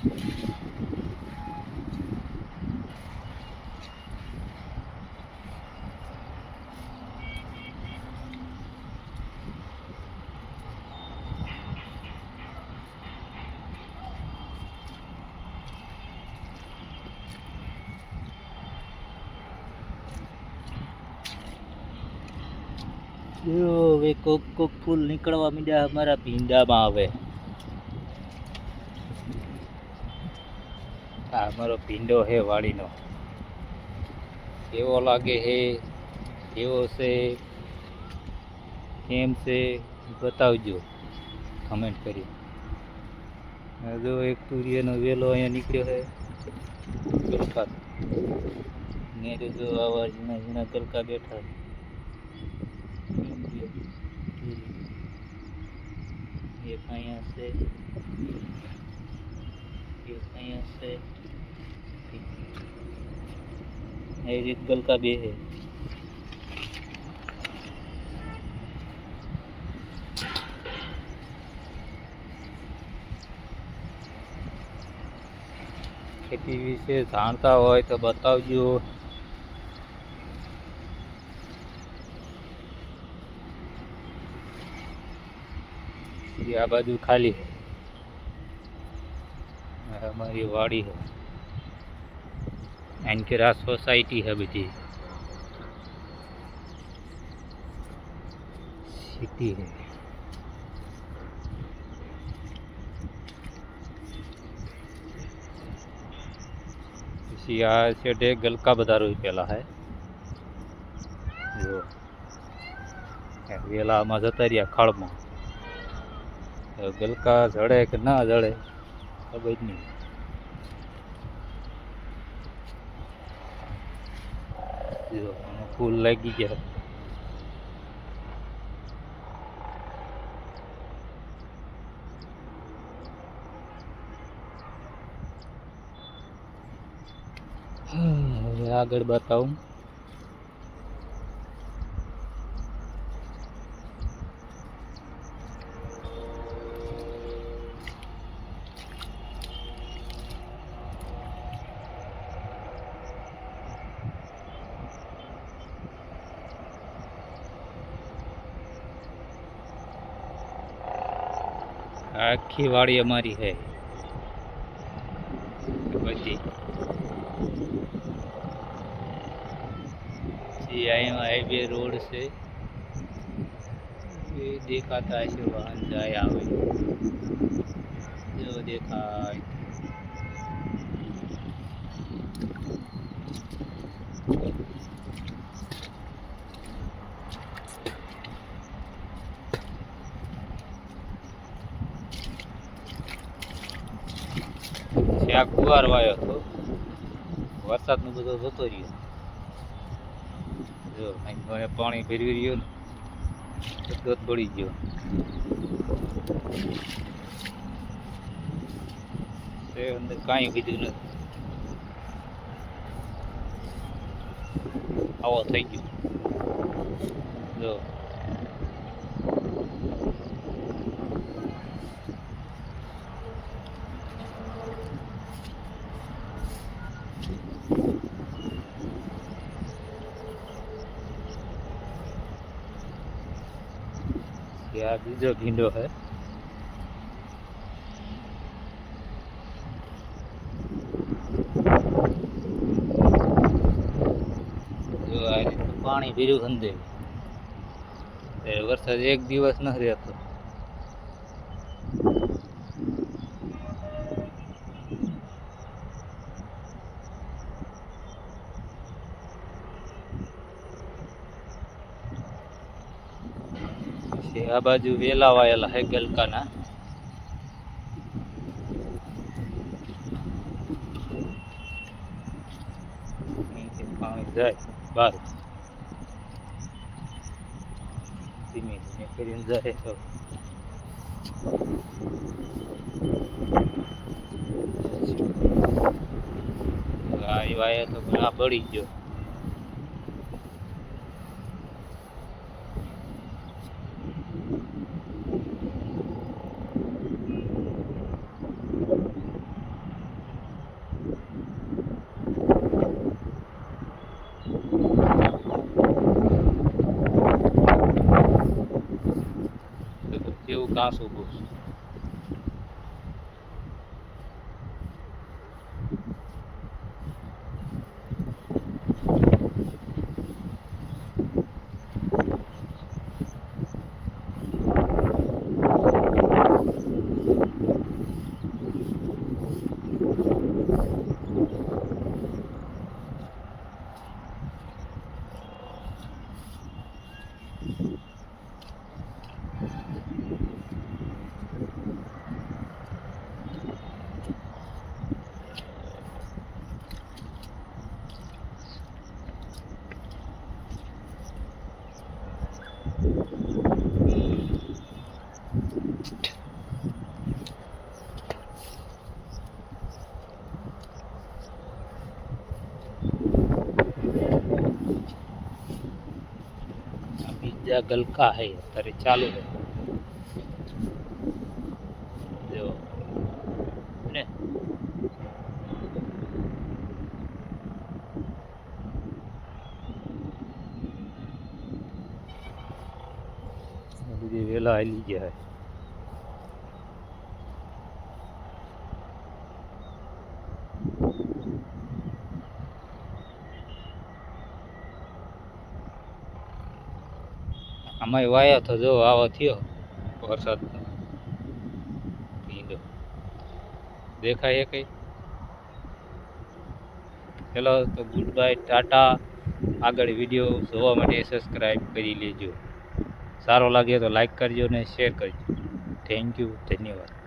હવે કોક કોક ફૂલ નીકળવા મીડ્યા અમારા ભીંડામાં હવે આ અમારો ભીંડો હે વાડીનો કેવો લાગે હે કેવો છે કેમ છે બતાવજો કમેન્ટ કરી જો એક સૂર્યનો વેલો અહીંયા નીકળ્યો છે ગલકા ને જો આવા ઝીણા ઝીણા ગલકા બેઠા એક અહીંયા છે અહીંયા છે એ રીત ગલકા બે છે ખેતી વિશે જાણતા હોય તો બતાવજો ये આ બાજુ ખાલી है। આ हमारी वाड़ी है इनके रात सोसाइटी है बची सिटी है પછી આ છેડે ગલકા બધા રોપેલા હે જો વેલામાં જતા રહ્યા ખાળમાં હવે ગલકા જડે કે ના જડે ખબર જ નહીં જો આમાં ફૂલ લાગી ગયા હવે આગળ બતાવું આખી વાડી અમારી છે. બધી પછી અહીંયા હાઈવે રોડ છે. એ દેખાતા હશે, વાહન જાય, આવે. જો દેખાય. પછી આ કુવાર વાયો હતો. વરસાદનું બધો જતો રહ્યો. જો, અહીં પાણી ભેરવી રહ્યો ને ગત પડી ગયો. તે અંદર કાંઈ કીધું નથી. આવો થઈ ગયો. જો આ બીજો ભીંડો હે પાણી અંદર એ વરસાદ એક દિવસ ન રહેતો પછી આ બાજુ વેલા વાયેલા હે ગલકાના. જાય, બહાર. ધીમે ધીમે કરીને જાય તો આ વાયા તો ઘણા પડી ગયો. ઘાસ ઊભું છે આ બીજા ગલકા હે અત્યારે ચાલુ જો. ને. બધી વેલા હાલી ગયા વાયો વાયા તો જો આવો થયો. વરસાદ ભીંડો. દેખાય કઈ? ચલો તો ગુડ બાય ટાટા. આગળ વીડિયો જોવા માટે સબસ્ક્રાઈબ કરી લેજો. સારો લાગે તો લાઈક કરજો ને શેર કરજો. થેન્ક યુ ધન્યવાદ.